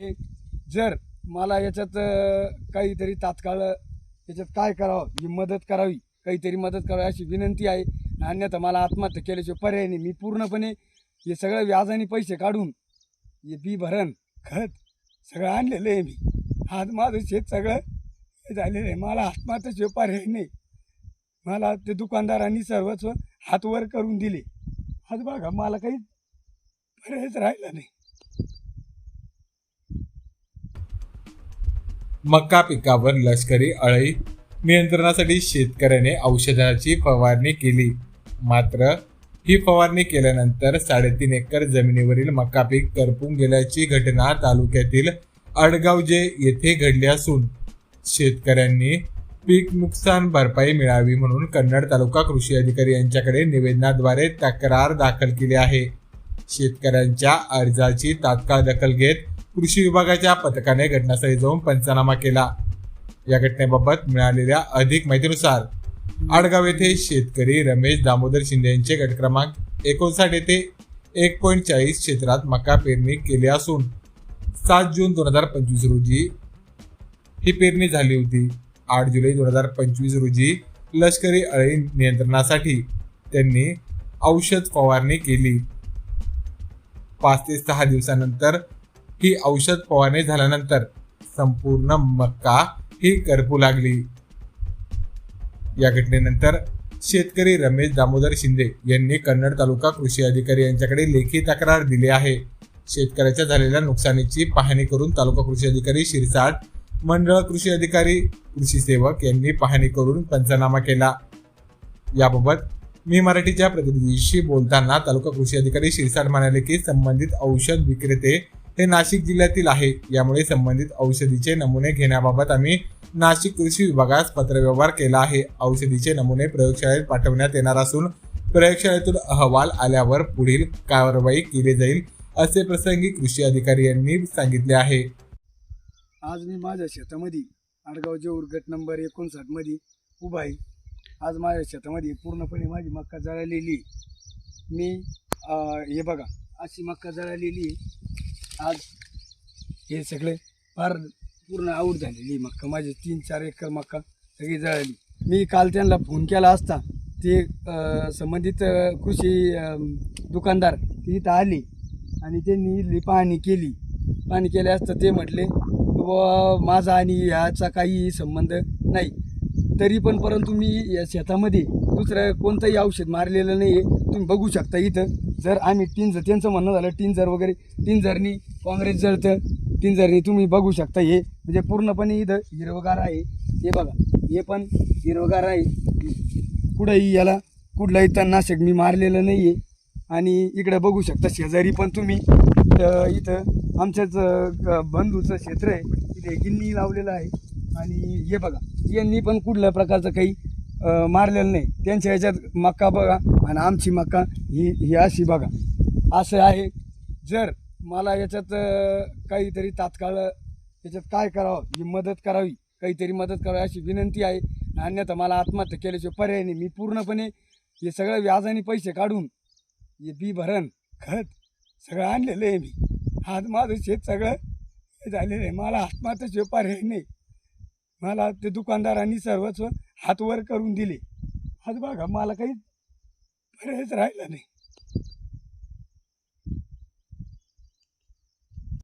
एक जर मला याच्यात काहीतरी तात्काळ याच्यात काय करावं ही मदत करावी काहीतरी मदत करावी अशी विनंती आहे. अन्यथा मला आत्महत्या केल्याशिवाय पर्याय नाही. मी पूर्णपणे हे सगळं व्याजाने पैसे काढून हे बी भरण खत सगळं आणलेलं आहे मी. आज माझं शेत सगळं हे झालेलं आहे. मला आत्महत्याशिवाय पर्याय नाही. मला ते दुकानदारांनी सर्वस्व हातवर करून दिले. आज बघा मला काही पर्यायच राहिला नाही. मका पिकावर लष्करी अळी नियंत्रणासाठी शेतकऱ्याने औषधाची फवारणी केली. मात्र ही फवारणी केल्यानंतर साडेतीन एकर जमिनीवरील मका पीक करपून गेल्याची घटना तालुक्यातील अडगावजे येथे घडली असून शेतकऱ्यांनी पीक नुकसान भरपाई मिळावी म्हणून कन्नड तालुका कृषी अधिकारी यांच्याकडे निवेदनाद्वारे तक्रार दाखल केली आहे. शेतकऱ्यांच्या अर्जाची तात्काळ दखल घेत कृषी विभागाच्या पथकाने घटनास्थळी जाऊन पंचनामा केला. या घटनेबाबत मिळालेल्या अधिक माहितीनुसार आडगाव येथे शेतकरी रमेश दामोदर शिंदे यांचे गट क्रमांक एकोणसाठ येथे एक पॉईंट चाळीस क्षेत्रात मका पेरणी केली असून सात जून दोन हजार पंचवीस रोजी ही पेरणी झाली होती. आठ जुलै दोन हजार पंचवीस रोजी लष्करी अळी नियंत्रणासाठी त्यांनी औषध फवारणी केली. पाच ते सहा दिवसानंतर ही औषध फवारणी झाल्यानंतर संपूर्ण मक्का ही करपू लागली. या घटनेनंतर शेतकरी रमेश दामोदर शिंदे यांनी कन्नड तालुका कृषी अधिकारी यांच्याकडे लेखी तक्रार दिली आहे. शेतकऱ्याच्या झालेल्या नुकसानीची पाहणी करून तालुका कृषी अधिकारी शिरसाट मंडळ कृषी अधिकारी कृषी सेवक यांनी पाहणी करून पंचनामा केला. याबाबत मी मराठीच्या प्रतिनिधीशी बोलताना तालुका कृषी अधिकारी शिरसाट म्हणाले की संबंधित औषध विक्रेते हे नाशिक जिल्ह्यातील आहे. यामुळे संबंधित औषधीचे नमुने घेण्याबाबत आम्ही नाशिक कृषी विभागास पत्रव्यवहार केला आहे. औषधीचे नमुने प्रयोगशाळेत पाठवण्यात येणार असून प्रयोगशाळेतून अहवाल आल्यावर पुढील कारवाई केली जाईल असे प्रसंगी कृषी अधिकारी यांनी सांगितले आहे. आज मी माझ्या शेतामध्ये आडगाव जेऊर गट नंबर एकोणसाठमध्ये उभा आहे. आज माझ्या शेतामध्ये पूर्णपणे माझी मक्का जळालेली मी हे बघा अशी मक्का जळालेली आहे. आज हे सगळे फार पूर्ण आऊट झालेली मक्का. माझे तीन चार एकर मक्का सगळी जळाली. मी काल त्यांना फोन केला असता. ते संबंधित कृषी दुकानदार ते इथं आले आणि त्यांनी इथली पाहणी केली. पाहणी केली असतं ते म्हटले व माझा आणि ह्याचा काही संबंध नाही. तरी पण परंतु मी या शेतामध्ये दुसरं कोणतंही औषध मारलेलं नाही आहे तुम्ही बघू शकता इथं. जर आम्ही टिंजर त्यांचं म्हणणं झालं टिंजर वगैरे टिंजरनी काँग्रेस जळतं टिंजरनी तुम्ही बघू शकता हे. म्हणजे पूर्णपणे इथं हिरवगार आहे. हे बघा हे पण हिरवगार आहे. कुठंही याला कुठलंही तणनाशक मी मारलेलं नाही आहे आणि इकडं बघू शकता शेजारी पण तुम्ही. इथं आमच्याच बंधूचं क्षेत्र आहे. इथे गिन्नी लावलेलं आहे. आणि हे बघा यांनी पण कुठल्या प्रकारचं काही मारलेलं नाही. त्यांच्या ह्याच्यात मक्का बघा आणि आमची मक्का ही ही अशी बघा. असं आहे. जर मला याच्यात काहीतरी तात्काळ याच्यात काय करावं? ही मदत करावी. काहीतरी मदत करावी अशी विनंती आहे. अन्यथा मला आत्महत्या केल्याशिवाय पर्याय नाही. मी पूर्णपणे हे सगळं व्याजाने पैसे काढून हे बी भरण खत सगळं आणलेलं आहे मी. आज माझं शेत सगळं झालेलं आहे. मला आत्महत्याशिवाय पर्याय नाही. मला ते दुकानदारांनी सर्वच हात वर करून दिले. आज बघा मला काही पर्यायच राहिला नाही.